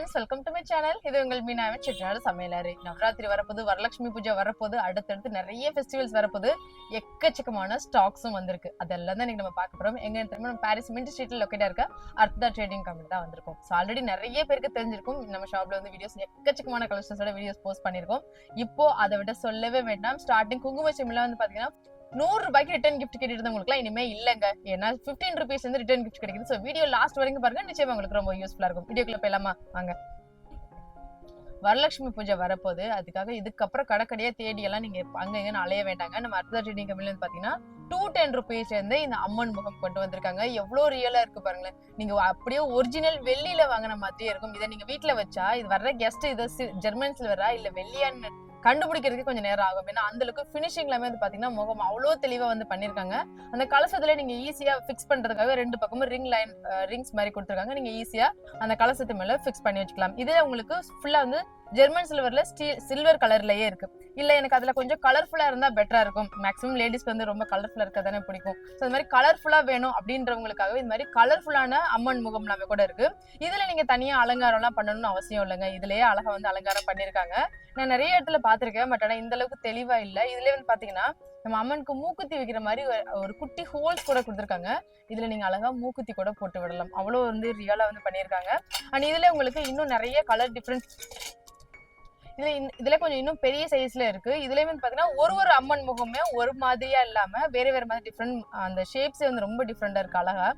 Friends welcome to my channel இது உங்கள் மீனாவின் செட்டிநாடு சமையலாறு. நவராத்திரி வரப்போது வரலட்சுமி பூஜை வரப்போது அடுத்தடுத்து நிறைய ஃபெஸ்டிவல்ஸ் வரப்போது எக்கச்சக்கமான ஸ்டாக்ஸும் வந்திருக்கு. அதெல்லாம் தான் இன்னைக்கு நம்ம பார்க்க போகிறோம் எங்க திரும்ப நம்ம பாரிஸ் மின்ட் ஸ்ட்ரீட்டில் லொக்கேட்டாக இருக்க அர்த்தா ட்ரேடிங் கம்பெனி தான் வந்திருக்கும். ஸோ ஆல்ரெடி நிறைய பேருக்கு தெரிஞ்சிருக்கும். நம்ம ஷாப்ல வந்து வீடியோஸ் எக்கச்சக்கமான கலெக்ஷன்ஸோட வீடியோஸ் போஸ்ட் பண்ணியிருக்கோம். இப்போ அதை விட சொல்லவே வேண்டாம். ஸ்டார்டிங் குங்கும வந்து பார்த்தீங்கன்னா நூறு ரூபாய்க்கு ரிட்டர்ன் கிஃப்ட் கேட்டுருந்தவங்களுக்குலாம் இனிமே இல்லங்க. ஏன்னா ஃபிஃப்டீன் ருபீஸ் வந்து ரிட்டர்ன் கிஃப்ட் கிடைக்குது. ஸோ வீடியோ லாஸ்ட் வரைக்கும் பாருங்க. நிச்சயமா உங்களுக்கு ரொம்ப யூஸ்ஃபுல்லா இருக்கும். வீடியோக்குள்ள போயலாமா வாங்க. வரலட்சுமி பூஜை வரப்போகுது. அதுக்காக இதுக்கப்புறம் கடைக்கடையா தேடி எல்லாம் நீங்க அங்க அலைய வேண்டாங்க. நம்ம அர்த்தா ட்ரேடிங் கம்பெனில வந்து பாத்தீங்கன்னா டூ டென் ருபீஸ்ல இருந்து இந்த அம்மன் முகம் கொண்டு வந்திருக்காங்க. எவ்வளவு ரியலா இருக்கு பாருங்களேன். நீங்க அப்படியே ஒரிஜினல் வெள்ளியில வாங்கின மாதிரியே இருக்கும். இதை நீங்க வீட்டுல வச்சா இது வர்ற கெஸ்ட் இதை ஜெர்மன்ஸ்ல வரா இல்லை இல்ல வெள்ளியான்னு கண்டுபிடிக்கிறதுக்கு கொஞ்சம் நேரம் ஆகும். ஏன்னா அந்த அளவுக்கு ஃபினிஷிங் எல்லாமே வந்து பாத்தீங்கன்னா முகம் அவ்வளோ தெளிவா வந்து பண்ணிருக்காங்க. அந்த கலசத்துல நீங்க ஈஸியா ஃபிக்ஸ் பண்றதுக்காக ரெண்டு பக்கமும் ரிங் லைன் ரிங்ஸ் மாதிரி கொடுத்துருக்காங்க. நீங்க ஈஸியா அந்த கலசத்து மேல ஃபிக்ஸ் பண்ணி வச்சுக்கலாம். இதே உங்களுக்கு ஃபுல்லா வந்து ஜெர்மன் சில்வர்ல ஸ்டீல் சில்வர் கலர்லயே இருக்கு. இல்ல எனக்கு அதுல கொஞ்சம் கலர்ஃபுல்லா இருந்தா பெட்டரா இருக்கும். மேக்ஸிமம் லேடிஸ்க்கு வந்து ரொம்ப கலர்ஃபுல்லா இருக்க தானே பிடிக்கும். ஸோ இந்த மாதிரி கலர்ஃபுல்லா வேணும் அப்படின்றவங்களுக்காக இந்த மாதிரி கலர்ஃபுல்லான அம்மன் முகம் எல்லாமே கூட இருக்கு. இதுல நீங்க தனியா அலங்காரம் எல்லாம் பண்ணணும்னு அவசியம் இல்லைங்க. இதுலயே அழகா வந்து அலங்காரம் பண்ணிருக்காங்க நான் நிறைய இடத்துல பாத்திருக்கேன் பட் ஆனா இந்த அளவுக்கு தெளிவா இல்ல. இதுலயே வந்து பாத்தீங்கன்னா நம்ம அம்மனுக்கு மூக்குத்தி வைக்கிற மாதிரி ஒரு- ஒரு குட்டி ஹோல்ஸ் கூட கொடுத்துருக்காங்க. இதுல நீங்க அழகா மூக்குத்தி கூட போட்டு விடலாம். அவ்வளவு வந்து ரியலா வந்து பண்ணியிருக்காங்க. அண்ட் இதுல உங்களுக்கு இன்னும் நிறைய கலர் டிஃப்ரெண்ட் இதுல இதுல கொஞ்சம் இன்னும் பெரிய சைஸ்ல இருக்கு. இதுலயுமே பாத்தீங்கன்னா ஒரு ஒரு அம்மன் முகமே ஒரு மாதிரியா இல்லாம வேற வேற மாதிரி டிஃப்ரெண்ட் அந்த ஷேப்ஸே வந்து ரொம்ப டிஃப்ரெண்டா இருக்கு அழகா.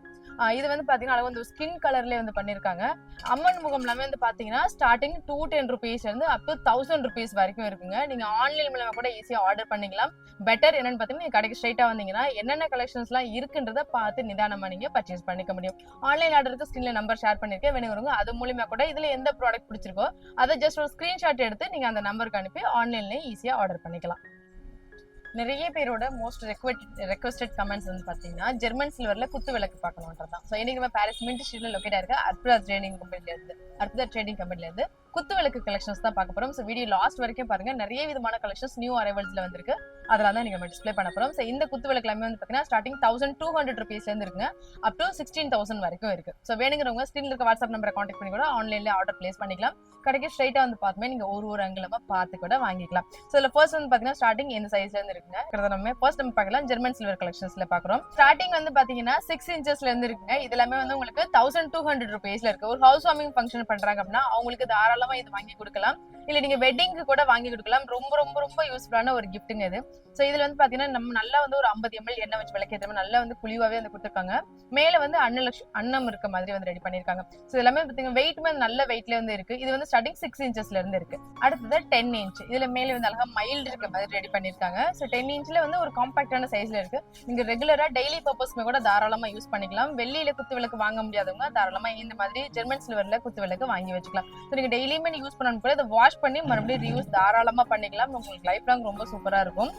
இது வந்து பாத்தீங்கன்னா அழகா வந்து ஸ்கின் கலர்லயே வந்து பண்ணிருக்காங்க. அம்மன் முகம் எல்லாமே வந்து பாத்தீங்கன்னா ஸ்டார்டிங் டூ டென் ருபீஸ்லேருந்து அப் டு தௌசண்ட் ருபீஸ் வரைக்கும் இருக்குங்க. நீங்க ஆன்லைன் மூலமா கூட ஈஸியா ஆர்டர் பண்ணிக்கலாம். பெட்டர் என்னன்னு பாத்தீங்கன்னா நீங்க கடைக்கு ஸ்ட்ரைட்டா வந்தீங்கன்னா என்னென்ன கலெக்ஷன்ஸ் எல்லாம் இருக்குன்றத பார்த்து நிதானமா நீங்க பர்ச்சேஸ் பண்ணிக்க முடியும். ஆன்லைன் ஆர்டருக்கு ஸ்கிரீன்ல நம்பர் ஷேர் பண்ணிருக்கேன் வேணுங்கிறவங்க அது மூலியமா கூட இதுல எந்த ப்ராடக்ட் பிடிச்சிருக்கோ அதை ஜஸ்ட் ஒரு ஸ்கிரீன்ஷாட் எடுத்து நீங்க அந்த நம்பருக்கு அனுப்பி ஆன்லைன்லயே ஈஸியா ஆர்டர் பண்ணிக்கலாம். நிறைய பேரோட மோஸ்ட் ரெக்வஸ்டட் கமெண்ட்ஸ் வந்து பாத்தீங்கன்னா ஜெர்மன் சில்வரில் குத்து விளக்கு பார்க்கணுன்றது தான் ஸோ இன்னைக்கு நம்ம பாரிஸ் மின்ட் ஸ்ட்ரீட்டில் லொக்கேட் இருக்க அற்புதா ட்ரேடிங் கம்பெனிலேருந்து அற்புதா ட்ரேடிங் கம்பெனில இருந்து குத்து விளக்கு கலெக்ஷன்ஸ் தான் பார்க்க போகிறோம் ஸோ வீடியோ லாஸ்ட் வரைக்கும் பாருங்க. நிறைய விதமான கலெக்ஷன்ஸ் நியூ அரைவல்ஸில் வந்திருக்கு. அதெல்லாம் தான் நீங்க நம்ம டிஸ்ப்ளே பண்ண போகிறோம் ஸோ இந்த குத்து விளக்கு எல்லாமே வந்து பாத்தீங்கன்னா ஸ்டார்டிங் தௌசண்ட் டூ ஹண்ட்ரட் ருபீஸ்லேருந்து இருக்குங்க. அப் டு சிக்ஸ்டீன் தௌசண்ட் வரைக்கும் இருக்கு. ஸோ வேணுங்கிறவங்க ஸ்க்ரீனில் இருக்க வாட்ஸ்அப் நம்பரை காண்டாக்ட் பண்ணி கூட ஆன்லைன்ல ஆர்டர் பிளேஸ் பண்ணிக்கலாம். கடைக்கு ஸ்ட்ரைட்டாக வந்து பார்த்துமே நீங்கள் ஒரு ஒரு அங்கிலமாக பார்த்து கூட வாங்கிக்கலாம். ஸோ இதில் ஃபர்ஸ்ட் வந்து பார்த்தீங்கன்னா ஸ்டார்டிங் இந்த சைஸ்லேருந்து இருக்குங்க? இருக்கிறத நம்ம ஃபர்ஸ்ட் நம்ம பார்க்கலாம். ஜெர்மன் சில்வர் கலெக்ஷன்ஸில் பாக்குறோம் ஸ்டார்டிங் வந்து பார்த்தீங்கன்னா சிக்ஸ் இன்ச்சஸ்ல இருந்து இருக்குங்க. இது எல்லாமே வந்து உங்களுக்கு தௌசண்ட் டூ ஹண்ட்ரட் ருபீஸ்ல இருக்கு. ஒரு ஹவுஸ் வார்மிங் ஃபங்க்ஷன் பண்றாங்க அப்படின்னா அவங்களுக்கு தாராளமா இது வாங்கி கொடுக்கலாம். இல்ல நீங்க வெட்டிங்க்கு கூட வாங்கி கொடுக்கலாம். ரொம்ப ரொம்ப ரொம்ப யூஸ்ஃபுல்லான ஒரு கிஃப்ட்டுங்க இது. சோ இதுல வந்து பாத்தீங்கன்னா நம்ம நல்லா வந்து ஒரு ஐம்பது எம்எல் எண்ணெய் வச்சு விளக்கேற்ற மாதிரி நல்லா வந்து குழிவாவே வந்து கொடுத்துருக்காங்க. மேல வந்து அன்னலட்ச அன்னம் இருக்க மாதிரி வந்து ரெடி பண்ணிருக்காங்க. ஸோ எல்லாமே பாத்தீங்கன்னா வெயிட்டுமே நல்ல வெயிட்ல வந்து இருக்கு. இது வந்து ஸ்டார்டிங் சிக்ஸ் இன்ச்சஸ்ல இருந்து இருக்கு. அடுத்தது டென் இன்ச் இதுல மேல வந்து அழகா மைல்டு இருக்க மாதிரி ரெடி பண்ணிருக்காங்க. ஸோ டென் இன்ச்ல வந்து ஒரு காம்பாக்டான சைஸ்ல இருக்கு. நீங்க ரெகுலரா டெய்லி பர்பஸ்மே கூட தாராளமா யூஸ் பண்ணிக்கலாம். வெள்ளியில குத்து விளக்கு வாங்க முடியாதவங்க தாராளமா இந்த மாதிரி ஜெர்மன் சில்வர்ல குத்து விளக்கு வாங்கி வச்சுக்கலாம். ஸோ நீங்க டெய்லியுமே யூஸ் பண்ணணும் கூட இதை வாஷ் பண்ணி மறுபடியும் ரியூஸ் தாராளமா பண்ணிக்கலாம். உங்களுக்கு லைஃப் லாங் ரொம்ப சூப்பரா இருக்கும்.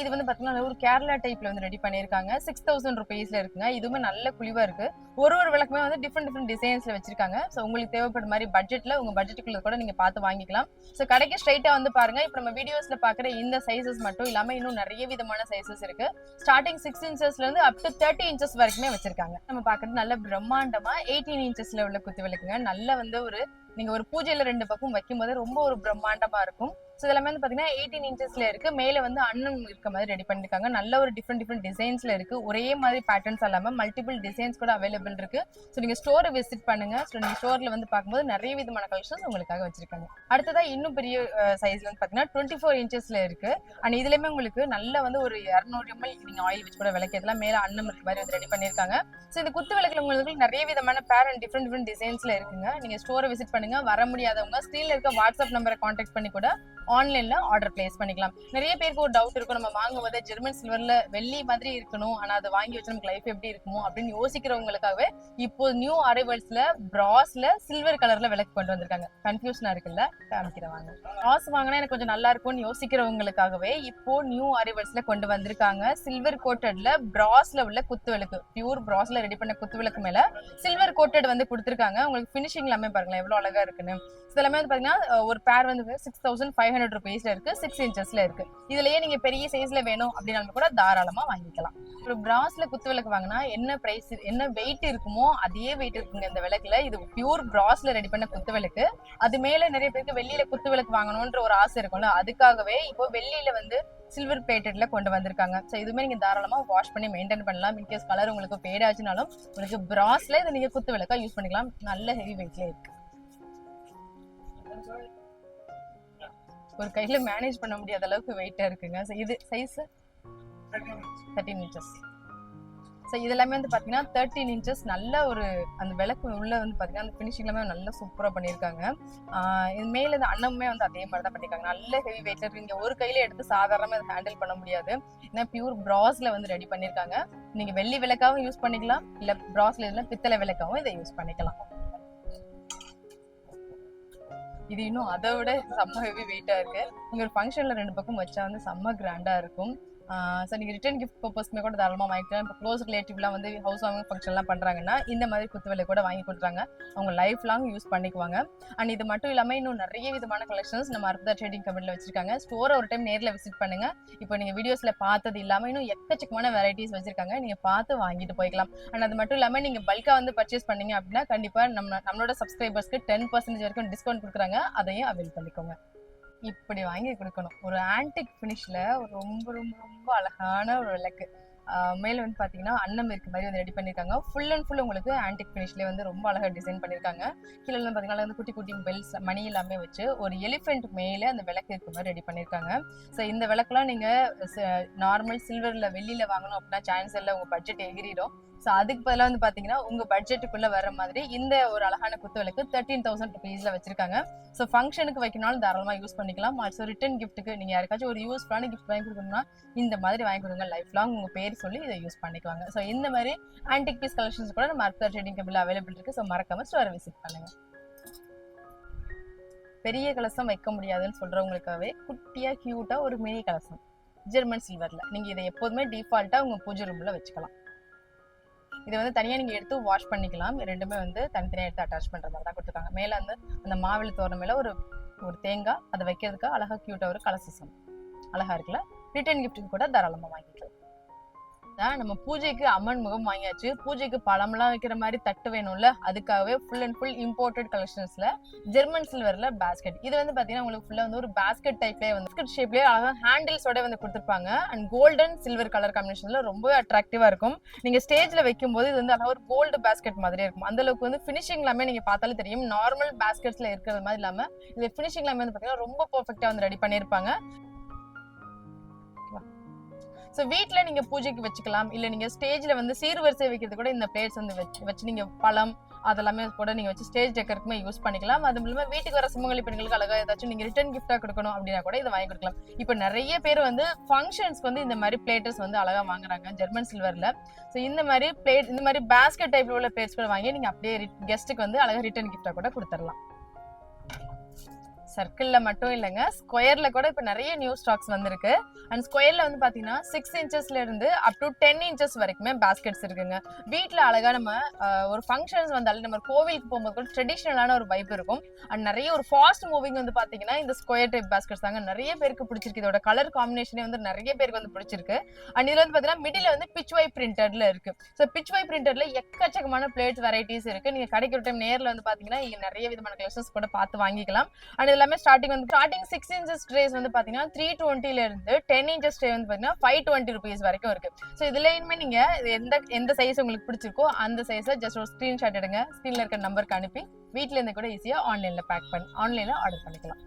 இது வந்து பாத்தீங்கன்னா ஒரு கேரளா டைப்ல வந்து ரெடி பண்ணிருக்காங்க சிக்ஸ் தௌசண்ட் ருபீஸ்ல இருக்குங்க. இதுவுமே நல்ல குழிவா இருக்கு. ஒரு ஒரு விளக்குமே வந்து டிஃப்ரெண்ட் டிஃப்ரெண்ட் டிசைன்ஸ்ல வச்சிருக்காங்க. ஸோ உங்களுக்கு தேவைப்படுற மாதிரி பட்ஜெட்ல உங்க பட்ஜெட்டுக்குள்ள கூட நீங்க பார்த்து வாங்கிக்கலாம். ஸோ கடைக்கு ஸ்ட்ரைட்டா வந்து பாருங்க. இப்போ நம்ம வீடியோஸ்ல பாக்குற இந்த சைசஸ் மட்டும் இல்லாம இன்னும் நிறைய விதமான சைசஸ் இருக்கு. ஸ்டார்டிங் சிக்ஸ் இன்ச்சஸ்ல இருந்து அப் டு தேர்ட்டி இன்ச்சஸ் வரைக்குமே வச்சிருக்காங்க. நம்ம பாக்குறது நல்ல பிரம்மாண்டமா எயிட்டீன் இன்ச்சஸ்ல உள்ள குத்து விளக்குங்க. நல்ல வந்து ஒரு நீங்க ஒரு பூஜையில ரெண்டு பக்கம் வைக்கும்போது ரொம்ப ஒரு பிரம்மாண்டமா இருக்கும். ஸோ இதெல்லாமே வந்து பார்த்தீங்கன்னா எயிட்டீன் இன்ச்சஸ்ல இருக்கு. மேலே வந்து அன்னம் இருக்க மாதிரி ரெடி பண்ணிருக்காங்க. நல்ல ஒரு டிஃப்ரெண்ட் டிஃப்ரெண்ட் டிசைன்ஸ்ல இருக்கு. ஒரே மாதிரி பேட்டர்ன்ஸ் இல்லாமல் மல்டிபிள் டிசைன்ஸ் கூட அவைலபிள் இருக்கு. ஸோ நீங்க ஸ்டோரை விசிட் பண்ணுங்க. ஸோ நீங்க ஸ்டோர்ல வந்து பார்க்கும்போது நிறைய விதமான கலெக்ஷன்ஸ் உங்களுக்காக வச்சிருக்காங்க. அடுத்ததா இன்னும் பெரிய சைஸ்ல வந்து பார்த்தீங்கன்னா டுவெண்ட்டி ஃபோர் இன்ச்சஸ்ல இருக்கு. அண்ட் இதுலயுமே உங்களுக்கு நல்ல வந்து ஒரு இரநூறு எம்எல் நீங்க ஆயில் வச்சு கூட விளக்கேற்றலாம் மேல அன்னம் இருக்க மாதிரி வந்து ரெடி பண்ணியிருக்காங்க ஸோ இந்த குத்து விளக்கில் உங்களுக்கு நிறைய விதமான பேர் அண்ட் டிஃப்ரெண்ட் டிஃப்ரெண்ட் டிசைன்ஸ்ல இருக்குங்க. நீங்க ஸ்டோரை விசிட் பண்ணுங்க. வர முடியாதவங்க ஸ்க்ரீன்ல இருக்க வாட்ஸ்அப் நம்பரை கான்டாக்ட் பண்ணி கூட ஆன்லைன்ல ஆர்டர் பிளேஸ் பண்ணிக்கலாம். நிறைய பேருக்கு ஒரு டவுட் இருக்கும். நம்ம வாங்கும்போது ஜெர்மன் சில்வர்ல வெள்ளி மாதிரி இருக்கணும். ஆனா அதை வாங்கி வச்சு நமக்கு லைஃப் எப்படி இருக்குமோ அப்படின்னு யோசிக்கிறவங்களுக்காகவே இப்போ நியூ அரைவல்ஸ்ல பிராஸ்ல சில்வர் கலர்ல விளக்கு கொண்டு வந்திருக்காங்க. கன்ஃபியூஷனா இருக்குல்ல? காமிக்கிறவாங்க பிராஸ் வாங்கினா எனக்கு கொஞ்சம் நல்லா இருக்கும்னு யோசிக்கிறவங்களுக்காகவே இப்போ நியூ அரைவல்ஸ்ல கொண்டு வந்திருக்காங்க. சில்வர் கோட்டட்ல பிராஸ்ல உள்ள குத்து விளக்கு. பியூர் பிராஸ்ல ரெடி பண்ண குத்து விளக்கு மேல சில்வர் கோட்டட் வந்து கொடுத்துருக்காங்க. உங்களுக்கு ஃபினிஷிங் எல்லாமே பாருங்களேன். எவ்வளவு அழகா இருக்குன்னு. இதெல்லாமே வந்து பாத்தீங்கன்னா ஒரு பேர் வந்து சிக்ஸ் தௌசண்ட் ஃபைவ் ஹண்ட்ரட் ருபீஸ்ல இருக்கு சிக்ஸ் இன்ச்சஸ்ல இருக்கு. இதுலயே நீங்க பெரிய சைஸ்ல வேணும் அப்படின்னாலும் கூட தாராளமா வாங்கிக்கலாம். ஒரு பிராஸ்ல குத்து விளக்கு வாங்கினா என்ன பிரைஸ் என்ன வெயிட் இருக்குமோ அதே வெயிட் இருக்குங்க இந்த விளக்குல. இது பியூர் பிராஸ்ல ரெடி பண்ண குத்து விளக்கு. அது மேல நிறைய பேருக்கு வெள்ளியில குத்து விளக்கு வாங்கணும்ன்ற ஒரு ஆசை இருக்கும்ல அதுக்காகவே இப்போ வெள்ளியில வந்து சில்வர் பிளேட்டட்ல கொண்டு வந்திருக்காங்க. ஸோ இதுவுமே நீங்க தாராளமா வாஷ் பண்ணி மெயின்டைன் பண்ணலாம். இன்கேஸ் கலர் உங்களுக்கு பேடாச்சுனாலும் உங்களுக்கு பிராஸ்ல இதை நீங்க குத்து விளக்கா யூஸ் பண்ணிக்கலாம். நல்ல ஹெவி வெயிட்ல இருக்கு. ஒரு கையில மேனேஜ் பண்ண முடியாத அளவுக்கு வெயிட்டா இருக்குங்க. இது சைஸ் தேர்ட்டீன் இன்ச்சஸ் ஸோ இது எல்லாமே வந்து பார்த்தீங்கன்னா தேர்ட்டின் இன்ச்சஸ் நல்ல ஒரு அந்த விளக்கு உள்ள வந்து பார்த்தீங்கன்னா அந்த ஃபினிஷிங் எல்லாமே நல்லா சூப்பராக பண்ணியிருக்காங்க இது மேல இந்த அன்னமுமே வந்து அதே மாதிரி தான் பண்ணியிருக்காங்க நல்ல ஹெவி வெயிட்ல இருக்கு. நீங்க ஒரு கையில எடுத்து சாதாரணமாக இதை ஹேண்டில் பண்ண முடியாது. ஏன்னா பியூர் ப்ராஸில் வந்து ரெடி பண்ணியிருக்காங்க நீங்கள் வெள்ளி விளக்காவும் யூஸ் பண்ணிக்கலாம். இல்லை ப்ராஸில் இல்ல பித்தளை விளக்காவும் இதை யூஸ் பண்ணிக்கலாம். இது இன்னும் அதை விட செம்ம ஹெவி வெயிட்டாக இருக்கு. இங்கே ஒரு ஃபங்க்ஷனில் ரெண்டு பக்கம் வச்சா வந்து செம்ம கிராண்டாக இருக்கும். ஸோ நீங்கள் ரிட்டர்ன் கிஃப்ட் பர்பஸ்க்குமே கூட தாராளமாக வாங்கிக்கலாம். இப்போ க்ளோஸ் ரிலேட்டிவ்லாம் வந்து ஹவுஸ் வார்மிங் ஃபங்க்ஷன்லாம் பண்ணுறாங்கன்னா இந்த மாதிரி குத்துவிலை கூட வாங்கி கொடுக்குறாங்க. அவங்க லைஃப் லாங் யூஸ் பண்ணிக்குவாங்க. அண்ட் இது மட்டும் இல்லாமல் இன்னும் நிறைய விதமான கலெக்ஷன்ஸ் நம்ம அர்த்தா ட்ரேடிங் கம்பெனியில் வச்சிருக்காங்க. ஸ்டோரை ஒரு டைம் நேரில் விசிட் பண்ணுங்க. இப்போ நீங்கள் வீடியோஸில் பார்த்தது இல்லாமல் இன்னும் எக்கச்சக்கமான வெரைட்டிஸ் வச்சிருக்காங்க. நீங்கள் பார்த்து வாங்கிட்டு போய்க்கலாம். அண்ட் அது மட்டும் இல்லாமல் நீங்கள் பல்காக வந்து பர்ச்சேஸ் பண்ணீங்க அப்படின்னா கண்டிப்பாக நம்ம நம்மளோட சப்ஸ்கிரைபர்ஸ்க்கு டென் பர்சன்டேஜ் வரைக்கும் டிஸ்கவுண்ட் கொடுக்குறாங்க. அதையும் அவைல் பண்ணிக்கோங்க. இப்படி வாங்கி கொடுக்கணும். ஒரு ஆன்டிக் ஃபினிஷ்ல ரொம்ப ரொம்ப ரொம்ப அழகான ஒரு விளக்கு. மேலே மேல வந்து பாத்தீங்கன்னா அன்னம் இருக்க மாதிரி வந்து ரெடி பண்ணிருக்காங்க. ஃபுல் அண்ட் ஃபுல் உங்களுக்கு ஆன்டிக் ஃபினிஷ்லேயே வந்து ரொம்ப அழகா டிசைன் பண்ணிருக்காங்க. கீழே வந்து பாத்தீங்கன்னா வந்து குட்டி குட்டி பெல்ஸ் மணி எல்லாமே வச்சு ஒரு எலிஃபென்ட் மேலே அந்த விளக்கு இருக்க மாதிரி ரெடி பண்ணிருக்காங்க. ஸோ இந்த விளக்குலாம் நீங்க நார்மல் சில்வர்ல வெள்ளியில வாங்கணும் அப்படின்னா சான்ஸ் இல்லை உங்க பட்ஜெட் எகிரிடும் ஸோ அதுக்கு பதிலாக வந்து பார்த்தீங்கன்னா உங்கள் பட்ஜெட்டுக்குள்ளே வர மாதிரி இந்த ஒரு அழகான குத்துவிளக்கு தேர்ட்டீன் தௌசண்ட் ருபீஸில் வச்சிருக்காங்க. ஸோ ஃபங்க்ஷனுக்கு வைக்கனாலும் தாராளமாக யூஸ் பண்ணிக்கலாம். ஆல்சோ ரிட்டன் கிஃப்ட்டுக்கு நீங்கள் யாருக்காச்சும் ஒரு யூஸ்ஃபுல்லான கிஃப்ட் வாங்கி கொடுக்கணும்னா இந்த மாதிரி வாங்கி கொடுங்க. லைஃப் லாங் உங்கள் பேர் சொல்லி இதை யூஸ் பண்ணிக்குவாங்க ஸோ இந்த மாதிரி ஆன்டிக் பீஸ் கலெக்ஷன்ஸ் கூட நம்ம அர்த்தர் ட்ரேடிங் கம்பில் அவைலபிள் இருக்குது ஸோ மறக்காமல் ஸ்டோரை விசிட் பண்ணுங்க. பெரிய கலசம் வைக்க முடியாதுன்னு சொல்கிறவங்களுக்காகவே குட்டியாக க்யூட்டாக ஒரு மினி கலசம். ஜெர்மன் சில்வரில் நீங்கள் இதை எப்போதுமே டிஃபால்ட்டாக உங்கள் பூஜை ரூமில் வச்சுக்கலாம். இதை வந்து தனியா நீங்க எடுத்து வாஷ் பண்ணிக்கலாம். ரெண்டுமே வந்து தனித்தனியா எடுத்து அட்டாச் பண்ற மாதிரி தான் கொடுத்துருக்காங்க. மேல வந்து அந்த மாவிளி தோரணம் மேல ஒரு ஒரு தேங்காய் அதை வைக்கிறதுக்கு அழகா கியூட்டா ஒரு கலசம் அழகா இருக்குல்ல? ரிட்டர்ன் கிஃப்ட்டுக்கு கூட தாராளமா வாங்கிக்கலாம். நம்ம பூஜைக்கு அம்மன் முகம் வாங்கியாச்சு. பூஜைக்கு பழம்லாம் வைக்கிற மாதிரி தட்டு வேணும்ல அதுக்காகவே ஃபுல் அண்ட் ஃபுல் இம்போர்ட்டட் கலெக்ஷன்ஸ்ல ஜெர்மன் சில்வர்ல பேஸ்கெட் இது வந்து பாத்தீங்கன்னா உங்களுக்கு ஃபுல்லா வந்து ஒரு பேஸ்கெட் டைப்லேயே வந்து பேஸ்கெட் ஷேப்லேயே அழகாக ஹேண்டில்ஸோட வந்து கொடுத்துருப்பாங்க. அண்ட் கோல்டன் சில்வர் கலர் காம்பினேஷன்ல ரொம்பவே அட்ராக்டிவா இருக்கும். நீங்க ஸ்டேஜ்ல வைக்கும்போது இது வந்து அழகாக ஒரு கோல்டு பேஸ்கெட் மாதிரியே இருக்கும். அந்த அளவுக்கு வந்து ஃபினிஷிங் எல்லாமே நீங்க பார்த்தாலே தெரியும். நார்மல் பேஸ்கெட்ஸ்ல இருக்கிறது மாதிரி இல்லாம இது ஃபினிஷிங் எல்லாமே வந்து பாத்தீங்கன்னா ரொம்ப பர்ஃபெக்டா வந்து ரெடி பண்ணியிருப்பாங்க. ஸோ வீட்டில் நீங்கள் பூஜைக்கு வச்சுக்கலாம். இல்லை நீங்கள் ஸ்டேஜில் வந்து சீர்வரிசை வைக்கிறது கூட இந்த பிளேட்ஸ் வந்து வச்சு வச்சு நீங்கள் பழம் அதெல்லாமே கூட நீங்கள் வச்சு ஸ்டேஜ் டெக்கருக்குமே யூஸ் பண்ணிக்கலாம். அது இல்லாமல் வீட்டுக்கு வர சுமங்கலி பெண்களுக்கு அழகாக ஏதாச்சும் நீங்கள் ரிட்டர்ன் கிஃப்டாக கொடுக்கணும் அப்படின்னா கூட இதை வாங்கி கொடுக்கலாம். இப்போ நிறைய பேர் வந்து ஃபங்க்ஷன்ஸ்க்கு வந்து இந்த மாதிரி பிளேட்டர்ஸ் வந்து அழகாக வாங்குறாங்க ஜெர்மன் சில்வரில் ஸோ இந்த மாதிரி பிளேட் இந்த மாதிரி பேஸ்கெட் டைப்ல உள்ள பிளேட்ஸ் கூட வாங்கி நீங்கள் அப்படியே கெஸ்ட்டுக்கு வந்து அழகாக ரிட்டர்ன் கிஃப்டாக கூட கொடுத்துடலாம். சர்க்கிள்ல மட்டும் இல்லைங்க. ஸ்கொயர்ல கூட இப்போ நிறைய நியூ ஸ்டாக்ஸ் வந்திருக்கு. அண்ட் ஸ்கொயர்ல வந்து பாத்தீங்கன்னா சிக்ஸ் இன்ச்சஸ்லேருந்து அப் டு டென் இன்ச்சஸ் வரைக்குமே பாஸ்கெட்ஸ் இருக்குங்க. வீட்டில் அழகா நம்ம ஒரு ஃபங்க்ஷன்ஸ் வந்தாலும் நம்ம கோவிலுக்கு போகும்போது கூட ட்ரெடிஷ்னலான ஒரு வைப் இருக்கும். அண்ட் நிறைய ஒரு ஃபாஸ்ட் மூவிங் வந்து பாத்தீங்கன்னா இந்த ஸ்கொயர் டைப் பாஸ்கெட்ஸ் தாங்க நிறைய பேருக்கு பிடிச்சிருக்கு. இதோட கலர் காம்பினேஷனே வந்து நிறைய பேருக்கு வந்து பிடிச்சிருக்கு. அண்ட் இதில் வந்து பாத்தீங்கன்னா மிடில் வந்து பிச் வை பிரிண்டட்ல இருக்கு. ஸோ பிச் வை பிரிண்டட்ல எக்கச்சக்கமான பிளேட் வெரைட்டிஸ் இருக்கு. நீங்க கிடைக்கிற டைம் நேர்ல வந்து பாத்தீங்கன்னா நீங்கள் நிறைய விதமான கலெக்ஷன்ஸ் கூட பார்த்து வாங்கிக்கலாம். அண்ட் எல்லாமே ஸ்டார்டிங் வந்து ஸ்டார்டிங் சிக்ஸ் இன்ச்சஸ் ட்ரேஸ் வந்து பாத்தீங்கன்னா த்ரீ டுவெண்ட்டில இருந்து டென் இன்ச்சஸ் ட்ரே வந்து பாத்தீங்கன்னா ஃபைவ் டுவெண்ட்டி ருபீஸ் வரைக்கும் இருக்கு. ஸோ இதுலயுமே நீங்க எந்த எந்த சைஸ் உங்களுக்கு பிடிச்சிருக்கோ அந்த சைஸை ஜஸ்ட் ஒரு ஸ்கிரீன்ஷாட் எடுங்க. ஸ்கிரீன்ல இருக்க நம்பருக்கு அனுப்பி வீட்ல இருந்து கூட ஈஸியா ஆன்லைன்ல பேக் பண்ணி ஆன்லைன்ல ஆர்டர் பண்ணிக்கலாம்.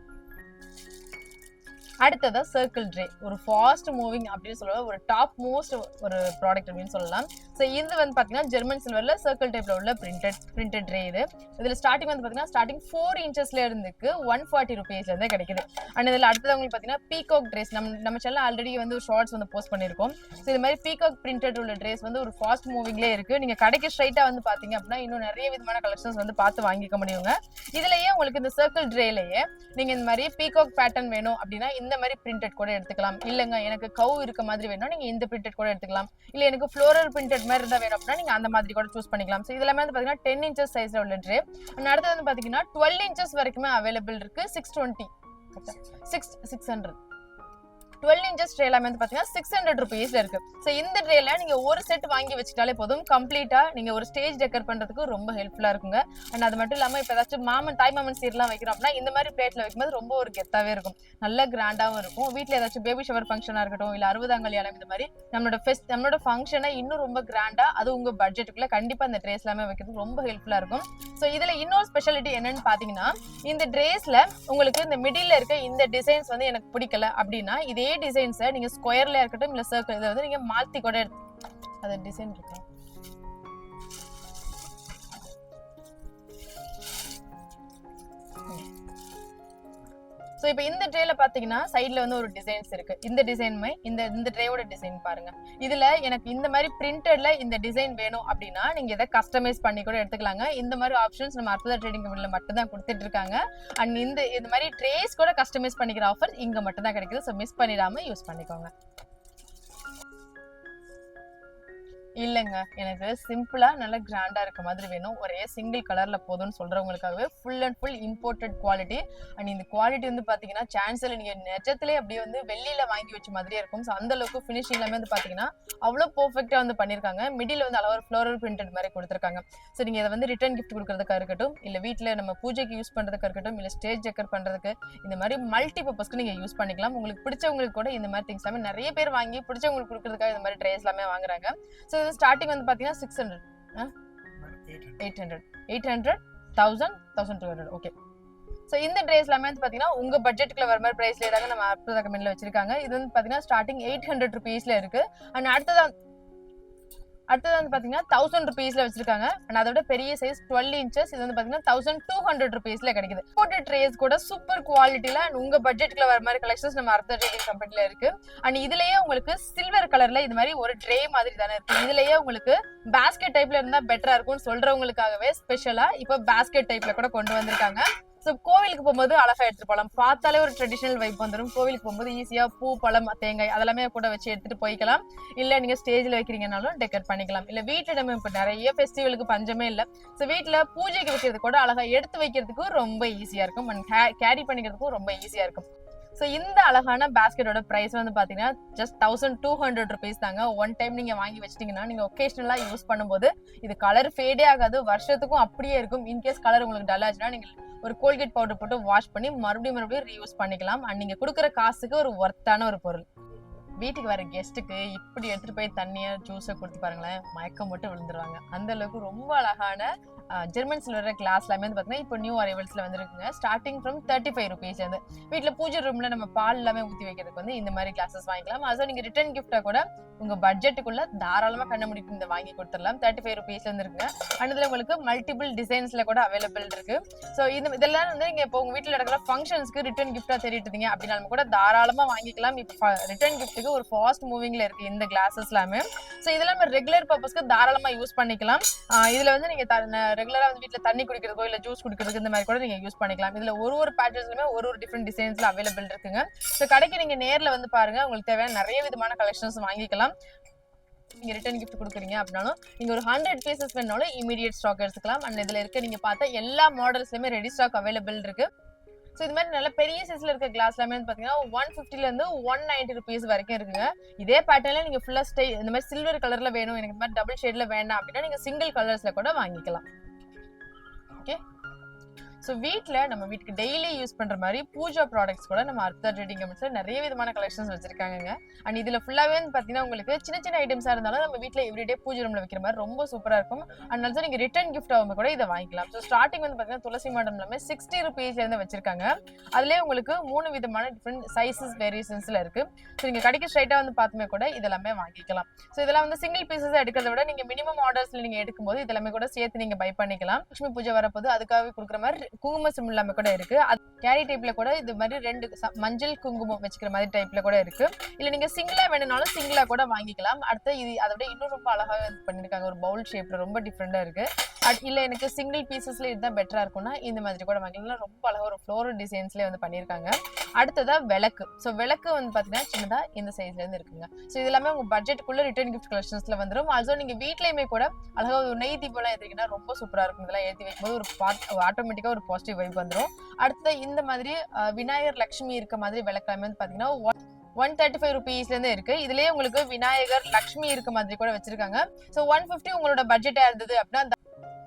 அடுத்ததா சர்க்கிள் ட்ரே ஒரு ஃபாஸ்ட் மூவிங் அப்படின்னு சொல்லலாம் ஒரு டாப் மோஸ்ட் ஒரு ப்ராடக்ட் அப்படின்னு சொல்லலாம். ஸோ இது வந்து பார்த்தீங்கன்னா ஜெர்மன் சில்வரில் சர்க்கிள் டைப்பில் உள்ள பிரிண்டட் பிரிண்டட் ட்ரே இது. இதில் ஸ்டார்டிங் வந்து பார்த்தீங்கன்னா ஸ்டார்டிங் ஃபோர் இன்ச்சஸ்ல இருந்துக்கு ஒன் ஃபார்ட்டி ருபீஸ்லேருந்தே கிடைக்குது. அண்ட் இதில் அடுத்தது உங்களுக்கு பார்த்தீங்கன்னா பீகாக் ட்ரெஸ் நம்ம நம்ம சேனல் ஆல்ரெடி வந்து ஷார்ட்ஸ் வந்து போஸ்ட் பண்ணியிருக்கோம். ஸோ இது மாதிரி பீகாக் பிரிண்டட் உள்ள ட்ரெஸ் வந்து ஒரு ஃபாஸ்ட் மூவிங்லேயே இருக்குது நீங்கள் கடைக்கு ஸ்ட்ரைட்டாக வந்து பார்த்தீங்க அப்படின்னா இன்னும் நிறைய விதமான கலெக்ஷன்ஸ் வந்து பார்த்து வாங்கிக்க முடியுங்க. இதுலயே உங்களுக்கு இந்த சர்க்கிள் ட்ரேலேயே நீங்கள் இந்த மாதிரி பீகாக் பேட்டர்ன் வேணும் அப்படின்னா இந்த மாதிரி பிரிண்டட் கூட எடுத்துக்கலாம். இல்லைங்க எனக்கு கவு இருக்க மாதிரி வேணும் நீங்க இந்த பிரிண்டட் கூட எடுத்துக்கலாம். இல்ல எனக்கு ஃப்ளோரல் பிரிண்டட் மாதிரி இருந்தால் வேணும் அப்படின்னா நீங்க அந்த மாதிரி கூட சூஸ் பண்ணிக்கலாம். ஸோ இதெல்லாமே வந்து பாத்தீங்கன்னா டென் இன்ச்சஸ் சைஸில் உள்ள ட்ரே அடுத்தது வந்து பாத்தீங்கன்னா டுவெல் இன்ச்சஸ் வரைக்குமே அவைலபிள் இருக்கு. Six twenty six six hundred twelve inches tray வந்து பார்த்தீங்கன்னா சிக்ஸ் ஹண்ட்ரட் ருபீஸ்ல இருக்கு. ஸோ இந்த ட்ரேல நீங்க ஒரு செட் வாங்கி வச்சுட்டாலே போதும். கம்ப்ளீட்டா நீங்க ஒரு ஸ்டேஜ் டெக்கர் பண்றதுக்கு ரொம்ப ஹெல்ப்ஃபுல்லா இருக்குங்க. அண்ட் அது மட்டும் இல்லாம இப்போ ஏதாச்சும் மாமன் தாய் மாமன் சீர்லாம் வைக்கிறோம் அப்படின்னா இந்த மாதிரி பிளேட்ல வைக்கும்போது ரொம்ப ஒரு கெத்தாவே இருக்கும். நல்ல கிராண்டாவும் இருக்கும். வீட்டில் ஏதாச்சும் பேபி ஷவர் ஃபங்க்ஷனா இருக்கட்டும் இல்ல அறுபதாம் கல்யாணம் இந்த மாதிரி நம்மளோட ஃபெஸ்ட் நம்மளோட ஃபங்க்ஷனை இன்னும் ரொம்ப கிராண்டா அது உங்க பட்ஜெட்டுக்குள்ள கண்டிப்பா இந்த ட்ரேஸ் எல்லாமே வைக்கிறதுக்கு ரொம்ப ஹெல்ப்ஃபுல்லா இருக்கும். ஸோ இதுல இன்னொரு ஸ்பெஷாலிட்டி என்னன்னு பாத்தீங்கன்னா இந்த ட்ரேஸ்ல உங்களுக்கு இந்த மிடில்ல இருக்க இந்த டிசைன்ஸ் வந்து எனக்கு பிடிக்கல அப்படின்னா இதே டிசைன்ஸை நீங்க ஸ்கொயர்ல இருக்கட்டும் இல்ல சர்க்கிள் இதை வந்து நீங்க மாத்தி கூட எடுத்து அது டிசைன் இருக்கு? ஸோ இப்போ இந்த ட்ரேல பார்த்தீங்கன்னா சைடில் வந்து ஒரு டிசைன்ஸ் இருக்கு. இந்த டிசைனுமே இந்த இந்த ட்ரேவோட டிசைன் பாருங்க. இதுல எனக்கு இந்த மாதிரி பிரிண்டட்ல இந்த டிசைன் வேணும் அப்படின்னா நீங்க இதை கஸ்டமைஸ் பண்ணி கூட எடுத்துக்கலாங்க. இந்த மாதிரி ஆப்ஷன்ஸ் நம்ம அற்புதா ட்ரேடிங் கம்பெனியில் மட்டும் தான் கொடுத்துட்டு இருக்காங்க. அண்ட் இந்த இந்த மாதிரி ட்ரேஸ் கூட கஸ்டமைஸ் பண்ணிக்கிற ஆஃபர் இங்க மட்டும் தான் கிடைக்குது. ஸோ மிஸ் பண்ணிடாம யூஸ் பண்ணிக்கோங்க. இல்லைங்க. எனக்கு சிம்பிளா நல்ல கிராண்டா இருக்க மாதிரி வேணும். ஒரே சிங்கிள் கலர்ல போதும்னு சொல்றவங்களுக்காகவே full and full imported quality and இந்த குவாலிட்டி வந்து பாத்தீங்கன்னா சான்ஸ்ல நீங்க நெஜத்திலே அப்படியே வந்து வெள்ளியில வாங்கி வச்ச மாதிரியே இருக்கும். ஸோ அந்த அளவுக்கு ஃபினிஷிங் எல்லாமே வந்து பாத்தீங்கன்னா அவ்வளோ பெர்ஃபெக்டா வந்து பண்ணிருக்காங்க. மிடில் வந்து அளவு ஃப்ளோரல் பிரிண்டட் மாதிரி கொடுத்துருக்காங்க. ஸோ நீங்க இதை வந்து ரிட்டர்ன் கிஃப்ட் கொடுக்கறதுக்கா இருக்கட்டும் இல்ல வீட்டில் நம்ம பூஜைக்கு யூஸ் பண்றதுக்கா இருக்கட்டும் இல்ல ஸ்டேஜ் டெக்கர் பண்றதுக்கு இந்த மாதிரி மல்டி பர்பஸ்க்கு நீங்க யூஸ் பண்ணிக்கலாம். உங்களுக்கு பிடிச்சவங்களுக்கு கூட இந்த மாதிரி திங்ஸ் எல்லாமே நிறைய பேர் வாங்கி பிடிச்சவங்களுக்கு கொடுக்கறதுக்காக இந்த மாதிரி ட்ரேஸ் எல்லாமே வாங்குறாங்க. ஸோ வந்து ஸ்டார்டிங் வந்து பாத்தீங்கன்னா six hundred eight hundred eight hundred thousand thousand two hundred okay so இந்த ட்ரெஸ் எல்லாமே வந்து பார்த்தீங்கன்னா உங்க பட்ஜெட்டுக்குள்ள வர மாதிரி ப்ரைஸ்ல தாங்க நம்ம அற்புத கம்பெனியில் வச்சிருக்காங்க. இது வந்து பார்த்தீங்கன்னா ஸ்டார்டிங் எயிட் ஹண்ட்ரட் ருபீஸ்ல இருக்கு. அண்ட் அடுத்ததான் அடுத்தது வந்து பார்த்தீங்கன்னா தௌசண்ட் ருபீஸ்ல வச்சிருக்காங்க. அண்ட் அதோட பெரிய சைஸ் டுவெல் இன்ச்சஸ் இது வந்து பார்த்தீங்கன்னா தௌசண்ட் டூ ஹண்ட்ரட் ருபீஸ்ல கிடைக்குது. இம்போர்ட்டட் ட்ரேஸ் கூட சூப்பர் குவாலிட்டியில அண்ட் உங்க பட்ஜெட்டுக்குள்ள வர மாதிரி கலெக்ஷன்ஸ் நம்ம அர்த்த ட்ரேடிங் கம்பெனில இருக்கு. அண்ட் இதுலயே உங்களுக்கு சில்வர் கலர்ல இது மாதிரி ஒரு ட்ரே மாதிரி தானே இருக்கு. இதுலயே உங்களுக்கு பேஸ்கெட் டைப்ல இருந்தா பெட்டரா இருக்கும்னு சொல்றவங்களுக்காகவே ஸ்பெஷலா இப்போ பேஸ்கெட் டைப்ல கூட கொண்டு வந்திருக்காங்க. ஸோ கோவிலுக்கு போகும்போது அழகா எடுத்துட்டு போகலாம். பார்த்தாலே ஒரு ட்ரெடிஷனல் வைப் வந்துடும் கோவிலுக்கு போகும்போது ஈஸியா பூ பழம் தேங்காய் அதெல்லாமே கூட வச்சு எடுத்துட்டு போய்க்கலாம். இல்ல நீங்க ஸ்டேஜ்ல வைக்கிறீங்கனாலும் டெக்கர் பண்ணிக்கலாம். இல்ல வீட்டிடமே நம்ம இப்ப நிறைய ஃபெஸ்டிவலுக்கு பஞ்சமே இல்ல. ஸோ வீட்டுல பூஜைக்கு வைக்கிறது கூட அழகா எடுத்து வைக்கிறதுக்கும் ரொம்ப ஈஸியா இருக்கும். அண்ட் கேரி பண்ணிக்கிறதுக்கும் ரொம்ப ஈஸியா இருக்கும். ஸோ இந்த அழகான பேஸ்கெட்டோட ப்ரைஸ் வந்து பார்த்தீங்கன்னா just thousand two hundred rupees தாங்க. ஒன் டைம் நீங்கள் வாங்கி வச்சிட்டிங்கன்னா நீங்கள் ஒகேஷ்னலாக யூஸ் பண்ணும்போது இது கலர் ஃபேடே ஆகாது. வருஷத்துக்கும் அப்படியே இருக்கும். இன்கேஸ் கலர் உங்களுக்கு டல் ஆச்சுன்னா நீங்கள் ஒரு கோல்கேட் பவுடர் போட்டு வாஷ் பண்ணி மறுபடியும் மறுபடியும் ரீயூஸ் பண்ணிக்கலாம். அண்ட் நீங்கள் கொடுக்குற காசுக்கு ஒரு ஒர்த்தான ஒரு பொருள். வீட்டுக்கு வர கெஸ்ட்டுக்கு இப்படி எடுத்துட்டு போய் தண்ணியை ஜூஸை கொடுத்து பாருங்களேன் மயக்கம் மட்டும் விழுந்துருவாங்க. அந்த அளவுக்கு ரொம்ப அழகான ஜெர்மன் வர கிளாஸ் எல்லாமே வந்து பார்த்தீங்கன்னா இப்போ நியூ அரைவல்ஸ்ல வந்துருக்குங்க. Starting from thirty five rupees வந்து வீட்டில் பூஜை ரூம்ல நம்ம பால் எல்லாமே ஊற்றி வைக்கிறதுக்கு வந்து இந்த மாதிரி கிளாஸஸ் வாங்கிக்கலாம். அதுவும் நீங்க ரிட்டர்ன் கிஃப்டா கூட உங்க பட்ஜெட்டுக்குள்ள தாராளமா கண்ண முடிப்பு இந்த வாங்கி கொடுத்துடலாம். தேர்ட்டி ஃபைவ் ருபீஸ்ல இருந்து இருக்குங்க அண்ட் உங்களுக்கு மல்டிபிள் டிசைன்ஸ்ல கூட அவைலபிள் இருக்கு. ஸோ இந்த இதெல்லாம் வந்து நீங்க இப்போ உங்க வீட்டில் நடக்கிற ஃபங்க்ஷன்ஸ்க்கு ரிட்டர்ன் கிஃப்டா தேடிட்டு இருந்தீங்க அப்படின்னாலும் கூட தாராளமா வாங்கிக்கலாம். இப்போ ரிட்டர்ன் கிஃப்ட்டுக்கு ஒரு ஃபாஸ்ட் மூவிங்ல இருக்கு இந்த கிளாஸஸ் எல்லாமே. ஸோ இதெல்லாம் நம்ம ரெகுலர் பர்பஸ்க்கு தாராளமா யூஸ் பண்ணிக்கலாம். இதுல வந்து நீங்க ரெகுலரா வந்து வீட்டில் தண்ணி குடிக்கிறதுக்கோ இல்ல ஜூஸ் குடிக்கிறதுக்கு இந்த மாதிரி கூட நீங்க யூஸ் பண்ணிக்கலாம். இதுல ஒரு ஒரு பேட்டர்ஸ்லுமே ஒரு ஒரு டிஃப்ரெண்ட் டிசைன்ஸ்ல அவைலபிள் இருக்குங்க. ஸோ கடைக்கு நீங்க நேர்ல வந்து பாருங்க. உங்களுக்கு தேவையான நிறைய விதமான கலெக்ஷன்ஸ் வாங்கிக்கலாம். நீங்க ரிட்டர்ன் கிஃப்ட் கொடுக்குறீங்க அப்படின்னாலும் நீங்க ஒரு ஹண்ட்ரட் பீசஸ் வேணாலும் இமீடியட் ஸ்டாக் எடுத்துக்கலாம். அண்ட் இதுல இருக்க நீங்க பார்த்தா எல்லா மாடல்ஸ்லயுமே ரெடி ஸ்டாக் அவைலபிள் இருக்கு. ஸோ இது மாதிரி நல்ல பெரிய சைஸ்ல இருக்க கிளாஸ் எல்லாமே வந்து பாத்தீங்கன்னா ஒன் ஃபிஃப்டில இருந்து ஒன் நைன்டி ருபீஸ் வரைக்கும் இருக்குங்க. இதே பேட்டர்ல நீங்க ஃபுல்லா ஸ்டை இந்த மாதிரி சில்வர் கலர்ல வேணும் எனக்கு இந்த மாதிரி டபுள் ஷேட்ல வேண்டாம் அப்படின்னா நீங்க சிங்கிள் கலர்ஸ்ல கூட வாங்கிக்கலாம். ஓகே ஸோ வீட்டில் நம்ம வீட்டுக்கு டெய்லி யூஸ் பண்ணுற மாதிரி பூஜா ப்ராடக்ட்ஸ் கூட நம்ம அர்த்த ட்ரேடிங் கமெண்ட்ஸில் நிறைய விதமான கலெக்ஷன்ஸ் வச்சிருக்காங்க அண்ட் இதில் ஃபுல்லாகவே வந்து பார்த்தீங்கன்னா உங்களுக்கு சின்ன சின்ன ஐட்டம்ஸாக இருந்தாலும் நம்ம வீட்டில் எவ்ரிடே பூஜை ரூமில் வைக்கிற மாதிரி ரொம்ப சூப்பராக இருக்கும். அண்ட் ஆல்சோ நீங்கள் ரிட்டர்ன் கிஃப்ட் ஆகும் கூட இதை வாங்கிக்கலாம். ஸோ ஸ்டார்டிங் வந்து பார்த்தீங்கன்னா துளசி மாடம் எல்லாமே சிக்ஸ்டி ருபீஸ்லேருந்து வச்சிருக்காங்க. அதுலேயே உங்களுக்கு மூணு விதமான டிஃப்ரெண்ட் சைஸஸ் வேரியேஷன்ஸில் இருக்குது ஸோ நீங்கள் கடைக்கு ஸ்ட்ரைட்டாக வந்து பார்த்துமே கூட இதெல்லாமே வாங்கிக்கலாம். ஸோ இதெல்லாம் வந்து சிங்கிள் பீசஸ் எடுக்கிறத விட நீங்கள் மினிமம் ஆர்டர்ஸில் நீங்கள் எடுக்கும்போது இதெல்லாமே கூட சேர்த்து நீங்கள் பை பண்ணிக்கலாம். லட்சுமி பூஜை வரப்போது அதுக்காகவே கொடுக்குற மாதிரி குங்கும சிம் இல்லாம கூட இருக்கு. அது கேரி டைப்ல கூட இது மாதிரி ரெண்டு மஞ்சள் குங்குமம் வச்சுக்கிற மாதிரி டைப்ல கூட இருக்கு. இல்ல நீங்க சிங்கிளா வேணும்னாலும் சிங்கிளா கூட வாங்கிக்கலாம். அடுத்து இது அதை விட இன்னும் ரொம்ப அழகாக பண்ணிருக்காங்க. ஒரு பவுல் ஷேப்ல ரொம்ப டிஃப்ரெண்டா இருக்கு. இல்ல எனக்கு சிங்கிள் பீசஸ்ல இதுதான் பெட்டரா இருக்கும்னா இந்த மாதிரி கூட வாங்கிக்கலாம் ரொம்ப அழகா ஒரு ஃப்ளோரல் டிசைன்ஸ்ல வந்து பண்ணியிருக்காங்க. அடுத்ததா விளக்கு. ஸோ விளக்கு வந்து பாத்தீங்கன்னா சின்னதா இந்த சைஸ்ல இருந்து இருக்குங்க. ஸோ இது எல்லாமே உங்க பட்ஜெட்டுக்குள்ள ரிட்டர்ன் கிஃப்ட் கலெக்ஷன்ஸ்ல வந்துடும் ஆல்சோ நீங்க வீட்லயுமே கூட அழகா ஒரு நெய் தீபம்லாம் ஏற்றிங்கன்னா ரொம்ப சூப்பரா இருக்கும். இதெல்லாம் ஏற்றி வைக்கும்போது ஒரு ஆட்டோமேட்டிக்கா ஒரு பாசிட்டிவ் வைப் வந்துடும் அடுத்தது இந்த மாதிரி விநாயகர் லட்சுமி இருக்க மாதிரி விளக்கலாமே வந்து பாத்தீங்கன்னா ஒன் தேர்ட்டி ஃபைவ் ருபீஸ்ல இருந்து இருக்கு. இதுலயே உங்களுக்கு விநாயகர் லக்ஷ்மி இருக்க மாதிரி கூட வச்சிருக்காங்க. ஸோ ஒன் ஃபிஃப்டி உங்களோட பட்ஜெட்டா இருந்தது அப்படின்னா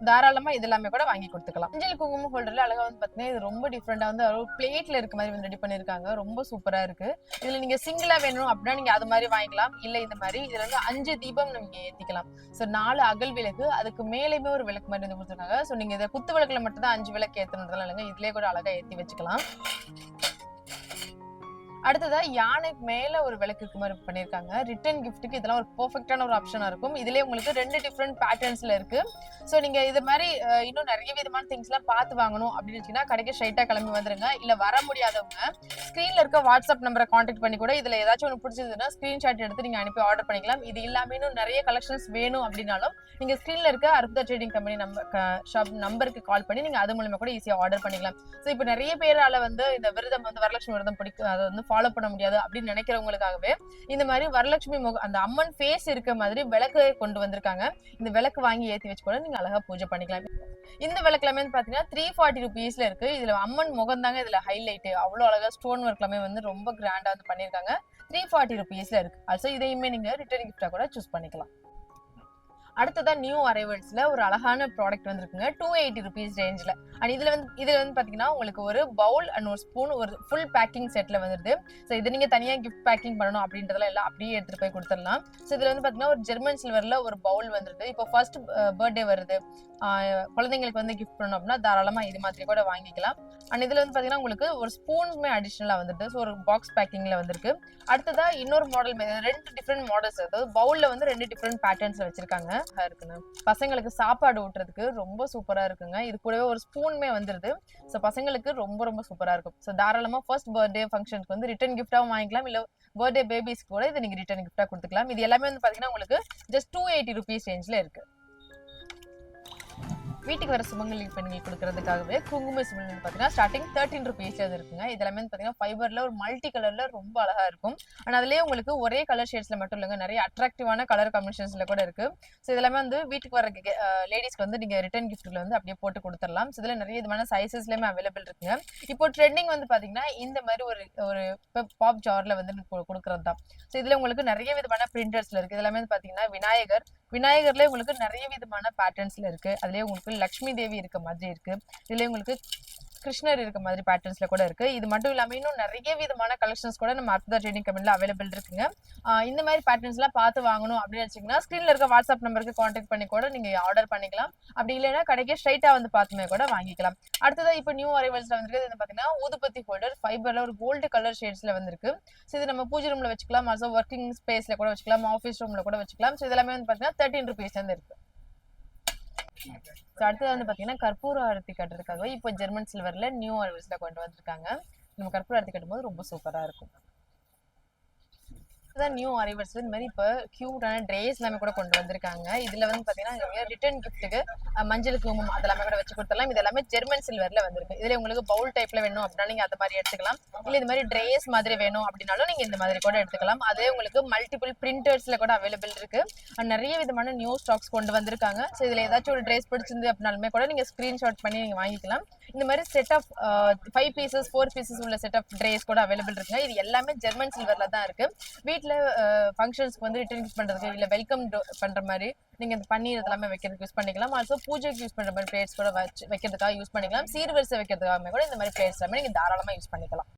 தாராளமா இது எல்லாமே கூட வாங்கி கொடுத்துக்கலாம். மஞ்சள் குங்குமம் ஹோல்டர்ல அழகா வந்து பாத்தீங்கன்னா இது ரொம்ப டிஃப்ரெண்டா வந்து ஒரு பிளேட்ல இருக்க மாதிரி வந்து ரெடி பண்ணிருக்காங்க. ரொம்ப சூப்பரா இருக்கு. இதுல நீங்க சிங்கிளா வேணும் அப்படின்னா நீங்க அது மாதிரி வாங்கிக்கலாம். இல்ல இந்த மாதிரி இதுல வந்து அஞ்சு தீபம் நீங்க ஏத்திக்கலாம். ஸோ நாலு அகல் விளக்கு அதுக்கு மேலேயுமே ஒரு விளக்கு மாதிரி வந்து கொடுத்துருக்காங்க. ஸோ நீங்க இதை குத்து விளக்குல மட்டும் தான் அஞ்சு விளக்கு ஏத்தணுன்றதுலாம் இல்லைங்க இதுலயே கூட அழகா ஏத்தி வச்சுக்கலாம். அடுத்ததா யானைக்கு மேல ஒரு விளக்கு இருக்க மாதிரி பண்ணிருக்காங்க ரிட்டர்ன் கிஃப்ட்டுக்கு இதெல்லாம் ஒரு பெர்ஃபெக்டான ஒரு ஆப்ஷனா இருக்கும். இதுலயே உங்களுக்கு ரெண்டு டிஃப்ரெண்ட் பேட்டர்ன்ஸ்ல இருக்கு. சோ நீங்க இது மாதிரி இன்னும் நிறைய விதமான திங்ஸ் எல்லாம் பார்த்து வாங்கணும் அப்படின்னு கடைக்கு ஸ்ட்ரைட்டா கிளம்பி வந்துருங்க. இல்ல வர முடியாதவங்க ஸ்கிரீன்ல இருக்க வாட்ஸ்அப் நம்பரை காண்டாக்ட் பண்ணி கூட இதுல ஏதாச்சும் ஒன்று பிடிச்சதுன்னா ஸ்கிரீன்ஷாட் எடுத்து நீங்க அனுப்பி ஆர்டர் பண்ணிக்கலாம். இது இல்லாம இன்னும் நிறைய கலெக்ஷன்ஸ் வேணும் அப்படின்னாலும் நீங்க ஸ்கிரீன்ல இருக்க Arputha trading company number shop நம்பருக்கு கால் பண்ணி நீங்க அது மூலமா கூட ஈஸியா ஆர்டர் பண்ணிக்கலாம். ஸோ இப்போ நிறைய பேரால வந்து இந்த விரதம் வந்து வரலட்சுமி விரதம் பிடிக்கும் அதை வந்து ஃபாலோ பண்ண முடியாது அப்படின்னு நினைக்கிறவங்களுக்காகவே இந்த மாதிரி வரலட்சுமி முக அந்த அம்மன் ஃபேஸ் இருக்க மாதிரி விளக்கு கொண்டு வந்திருக்காங்க. இந்த விளக்கு வாங்கி ஏத்தி வச்சு கூட நீங்க அழகா பூஜை பண்ணிக்கலாம். இந்த விளக்குலாமே பாத்தீங்கன்னா த்ரீ ஃபார்ட்டி ருபீஸ்ல இருக்கு. இதுல அம்மன் முகம் தாங்க இதுல ஹைலைட் அவ்வளவு அழகா ஸ்டோன் ஒர்க் எல்லாமே வந்து ரொம்ப கிராண்டா வந்து பண்ணிருக்காங்க த்ரீ ஃபார்ட்டி ருபீஸ்ல இருக்கு. ஆல்சோ இதையுமே நீங்க ரிட்டர்ன் கிஃப்டா கூட சூஸ் பண்ணிக்கலாம். அடுத்ததான் நியூ அரைவல்ஸ்ல ஒரு அழகான ப்ராடக்ட் வந்திருக்குங்க. டூ எயிட்டி ருபீஸ் ரேஞ்சில் அண்ட் இதுல வந்து இதுல வந்து பாத்தீங்கன்னா உங்களுக்கு ஒரு பவுல் அண்ட் ஒரு ஸ்பூன் ஒரு ஃபுல் பேக்கிங் செட்ல வந்துருது. ஸோ இது நீங்க தனியா கிஃப்ட் பேக்கிங் பண்ணணும் அப்படின்றதெல்லாம் எல்லாம் அப்படியே எடுத்துட்டு போய் கொடுத்துடலாம். ஸோ இதுல வந்து பாத்தீங்கன்னா ஒரு ஜெர்மன் சில்வர்ல ஒரு பவுல் வந்துருது. இப்போ ஃபர்ஸ்ட் பர்த்டே uh, வருது. குழந்தைங்களுக்கு வந்து கிஃப்ட் பண்ணணும் அப்படின்னா தாராளமா இது மாதிரி கூட வாங்கிக்கலாம். அண்ட் இதுல வந்து பாத்தீங்கன்னா உங்களுக்கு ஒரு ஸ்பூனுமே அடிஷ்னலா வந்துருது. ஸோ ஒரு பாக்ஸ் பேக்கிங்ல வந்திருக்கு. அடுத்ததா இன்னொரு மாடல் ரெண்டு டிஃப்ரெண்ட் மாடல்ஸ் அதாவது பவுல்ல வந்து ரெண்டு டிஃப்ரெண்ட் பேட்டர்ன்ஸ்ல வச்சிருக்காங்க. அழகா இருக்குங்க பசங்களுக்கு சாப்பாடு ஊட்டுறதுக்கு ரொம்ப சூப்பரா இருக்குங்க. இது கூடவே ஒரு ஸ்பூனுமே வந்துருது. ஸோ பசங்களுக்கு ரொம்ப ரொம்ப சூப்பரா இருக்கும். ஸோ தாராளமா ஃபர்ஸ்ட் பர்த்டே ஃபங்க்ஷனுக்கு வந்து ரிட்டர்ன் கிஃப்டாகவும் வாங்கிக்கலாம். இல்ல பர்த்டே பேபிஸ்க்கு கூட இதை நீங்க ரிட்டர்ன் கிஃப்டா கொடுத்துக்கலாம். இது எல்லாமே வந்து பாத்தீங்கன்னா உங்களுக்கு ஜஸ்ட் டூ எயிட்டி ருபீஸ் ரேஞ்சில் இருக்கு. வீட்டுக்கு வர சுமங்கலி பெண்கள் கொடுக்கறதுக்காகவே குங்கும சுமங்கலி பார்த்தீங்கன்னா பாத்தீங்கன்னா ஸ்டார்டிங் தேர்ட்டின் ருபீஸ்ல இருக்குங்க. இது எல்லாமே வந்து பாத்தீங்கன்னா ஃபைபர்ல ஒரு மல்டி கலர்ல ரொம்ப அழகா இருக்கும். ஆனா அதுலயே உங்களுக்கு ஒரே கலர் ஷேட்ஸ்ல மட்டும் இல்லைங்க. நிறைய அட்ராக்டிவான கலர் காம்பினேஷன்ஸ்ல கூட இருக்கு. ஸோ இதெல்லாமே வந்து வீட்டுக்கு வர லேடிஸ்க்கு வந்து நீங்க ரிட்டர்ன் கிஃப்ட்ல வந்து அப்படியே போட்டு கொடுத்துடலாம். ஸோ இதுல நிறைய விதமான சைசஸ்லயுமே அவைலபிள் இருக்குங்க. இப்போ ட்ரெண்டிங் வந்து பாத்தீங்கன்னா இந்த மாதிரி ஒரு ஒரு பாப் ஜார்ல வந்து கொடுக்கறது தான் ஸோ இதுல உங்களுக்கு நிறைய விதமான பிரிண்டர்ஸ்ல இருக்கு. இதெல்லாமே வந்து பாத்தீங்கன்னா விநாயகர். விநாயகர்ல உங்களுக்கு நிறைய விதமான பேட்டர்ன்ஸ்ல இருக்கு. அதுலயே உங்களுக்கு லக்ஷ்மி தேவி இருக்க மாதிரி இருக்கு. இதுலயே உங்களுக்கு கிருஷ்ணர் இருக்க மாதிரி பேட்டர்ன்ஸ்ல கூட இருக்கு. இது மட்டும் இல்லாம இன்னும் நிறைய விதமான கலெக்ஷன்ஸ் கூட நம்ம அர்த்தா ட்ரேடிங் கம்பெனில அவைலபிள் இருக்குங்க. இந்த மாதிரி பேட்டர்ன்ஸ் எல்லாம் பார்த்து வாங்கணும் அப்படின்னு வச்சீங்கன்னா ஸ்கிரீன்ல இருக்க வாட்ஸ்அப் நம்பருக்கு காண்டாக்ட் பண்ணி கூட நீங்க ஆர்டர் பண்ணிக்கலாம். அப்படி இல்லைன்னா கடைக்கே ஸ்ட்ரைட்டா வந்து பார்த்துமே கூட வாங்கிக்கலாம். அடுத்ததா இப்போ நியூ அரைவல்ஸ்ல வந்திருக்கு இது பாத்தீங்கன்னா ஊதுபத்தி ஹோல்டர் ஃபைபர்ல ஒரு கோல்டு கலர் ஷேட்ஸ்ல வந்திருக்கு. ஸோ இது நம்ம பூஜை ரூம்ல வச்சுக்கலாம். ஆல்சோ ஒர்க்கிங் ஸ்பேஸ்ல கூட வச்சுக்கலாம். ஆஃபீஸ் ரூம்ல கூட வச்சுக்கலாம். ஸோ இதெல்லாமே வந்து பாத்தீங்கன்னா தேர்ட்டின் ருபீஸ்ல இருந்து இருக்கு. ஸோ அடுத்தது வந்து பாத்தீங்கன்னா கற்பூர ஆரத்தி கட்டுறதுக்காக இப்போ ஜெர்மன் சில்வர்ல நியூ அரைவல்ஸ்ல கொண்டு வந்திருக்காங்க. நம்ம கற்பூர ஆரத்தி கட்டும்போது ரொம்ப சூப்பரா இருக்கும். தான் நியூ அரைவல்ஸ்ல இந்த மாதிரி இப்போ கியூட்டான ட்ரேஸ் எல்லாமே கூட கொண்டு வந்திருக்காங்க. இதுல வந்து பாத்தீங்கன்னா ரிட்டர்ன் கிஃப்ட்டுக்கு மஞ்சள் குங்குமம் அதெல்லாமே கூட வச்சு கொடுத்துடலாம். இது எல்லாமே ஜெர்மன் சில்வர்ல வந்திருக்கு. இதுல உங்களுக்கு பவுல் டைப்ல வேணும் அப்படின்னா நீங்க அந்த மாதிரி எடுத்துக்கலாம். இல்ல இது மாதிரி ட்ரேஸ் மாதிரி வேணும் அப்படின்னாலும் நீங்க இந்த மாதிரி கூட எடுத்துக்கலாம். அதே உங்களுக்கு மல்டிபிள் பிரிண்டர்ஸ்ல கூட அவைலபிள் இருக்கு. நிறைய விதமான நியூ ஸ்டாக்ஸ் கொண்டு வந்திருக்காங்க. ஸோ இதுல ஏதாச்சும் ஒரு ட்ரெஸ் பிடிச்சிருந்து அப்படின்னாலுமே கூட நீங்க ஸ்கிரீன்ஷாட் பண்ணி நீங்க வாங்கிக்கலாம். இந்த மாதிரி set of five pieces four pieces உள்ள செட் ஆஃப் ட்ரேஸ் கூட அவைலபிள் இருக்குங்க. இது எல்லாமே ஜெர்மன் சில்வரில் தான் இருக்கு. வீட்டில் ஃபங்க்ஷன்ஸ்க்கு uh, வந்து ரிட்டர்ன் யூஸ் பண்ணுறதுக்கு இல்லை வெல்கம் பண்ணுற மாதிரி நீங்கள் இந்த பன்னீர் இதெல்லாமே வைக்கிறதுக்கு யூஸ் பண்ணிக்கலாம். ஆல்சோ பூஜைக்கு யூஸ் பண்ணுற மாதிரி பிளேட்ஸ் கூட வச்சு வைக்கிறதுக்காக யூஸ் பண்ணிக்கலாம். சீர்வரிசை வைக்கிறதுக்காக கூட இந்த மாதிரி பிளேட்ஸ் எல்லாமே நீங்கள் தாராளமாக யூஸ் பண்ணிக்கலாம்.